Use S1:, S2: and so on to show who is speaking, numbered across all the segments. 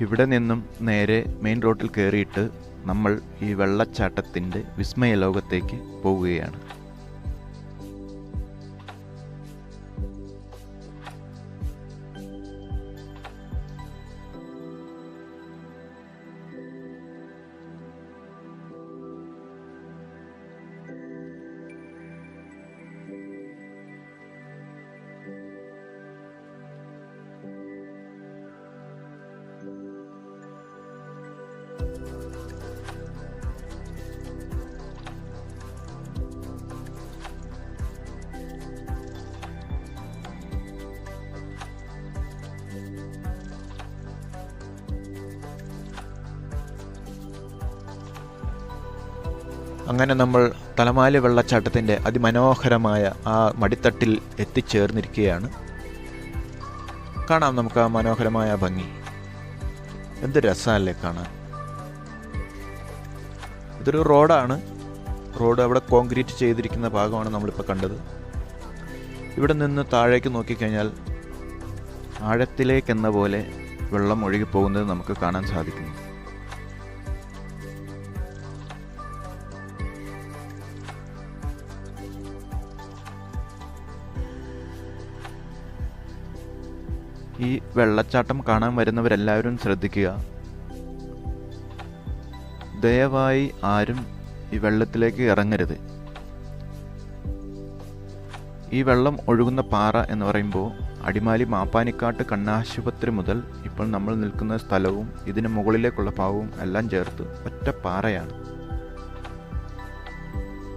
S1: ഇവിടെ നിന്നും നേരെ മെയിൻ റോഡിൽ കയറിയിട്ട് നമ്മൾ ഈ വെള്ളച്ചാട്ടത്തിന്റെ വിസ്മയ ലോകത്തേക്ക് പോവുകയാണ്. അങ്ങനെ നമ്മൾ തലമാലി വെള്ളച്ചാട്ടത്തിന്റെ അതിമനോഹരമായ ആ മടിത്തട്ടിൽ എത്തിച്ചേർന്നിരിക്കുകയാണ്. കാണാം നമുക്ക് ആ മനോഹരമായ ഭംഗി. എന്ത് രസമല്ലേ കാണാൻ. ഇതൊരു റോഡാണ്. റോഡ് അവിടെ കോൺക്രീറ്റ് ചെയ്തിരിക്കുന്ന ഭാഗമാണ് നമ്മളിപ്പോൾ കണ്ടത്. ഇവിടെ നിന്ന് താഴേക്ക് നോക്കിക്കഴിഞ്ഞാൽ ആഴത്തിലേക്കെന്ന പോലെ വെള്ളം ഒഴുകി പോകുന്നത് നമുക്ക് കാണാൻ സാധിക്കുന്നു. ഈ വെള്ളച്ചാട്ടം കാണാൻ വരുന്നവരെല്ലാവരും ശ്രദ്ധിക്കുക. ദയവായി ആരും ഈ വെള്ളത്തിലേക്ക് ഇറങ്ങരുത്. ഈ വെള്ളം ഒഴുകുന്ന പാറ എന്ന് പറയുമ്പോൾ അടിമാലി മാപ്പാനിക്കാട്ട് കണ്ണാശുപത്രി മുതൽ ഇപ്പോൾ നമ്മൾ നിൽക്കുന്ന സ്ഥലവും ഇതിന് മുകളിലേക്കുള്ള പാവവും എല്ലാം ചേർത്ത് ഒറ്റ പാറയാണ്.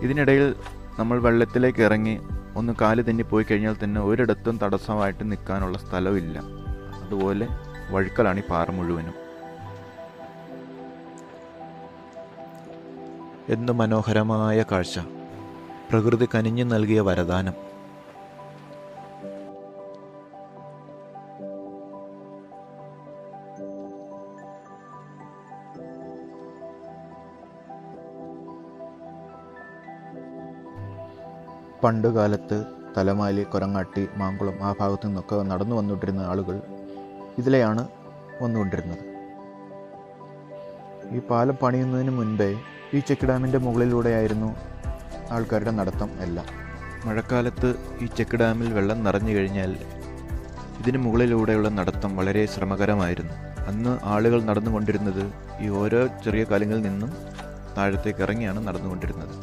S1: ഇതിനിടയിൽ നമ്മൾ വെള്ളത്തിലേക്ക് ഇറങ്ങി ഒന്ന് കാൽ തെന്നി പോയി കഴിഞ്ഞാൽ തന്നെ ഒരിടത്തും തടസ്സമായിട്ട് നിൽക്കാനുള്ള സ്ഥലമില്ല. അതുപോലെ വഴുക്കലാണ് ഈ പാറ മുഴുവനും. എന്ത് മനോഹരമായ കാഴ്ച. പ്രകൃതി കനിഞ്ഞു നൽകിയ വരദാനം. പണ്ട് കാലത്ത് തലമാലി കൊരങ്ങാട്ടി മാങ്കുളം ആ ഭാഗത്തു നിന്നൊക്കെ നടന്നു വന്നുകൊണ്ടിരുന്ന ആളുകൾ ഇതിലെയാണ് വന്നുകൊണ്ടിരുന്നത്. ഈ പാലം പണിയുന്നതിന് മുൻപേ ഈ ചെക്ക് ഡാമിന്റെ മുകളിലൂടെയായിരുന്നു ആൾക്കാരുടെ നടത്തം എല്ലാം. മഴക്കാലത്ത് ഈ ചെക്ക് ഡാമിൽ വെള്ളം നിറഞ്ഞു കഴിഞ്ഞാൽ ഇതിന് മുകളിലൂടെയുള്ള നടത്തം വളരെ ശ്രമകരമായിരുന്നു. അന്ന് ആളുകൾ നടന്നുകൊണ്ടിരുന്നത് ഈ ഓരോ ചെറിയ കാലങ്ങളിൽ നിന്നും താഴത്തേക്ക് ഇറങ്ങിയാണ് നടന്നുകൊണ്ടിരുന്നത്.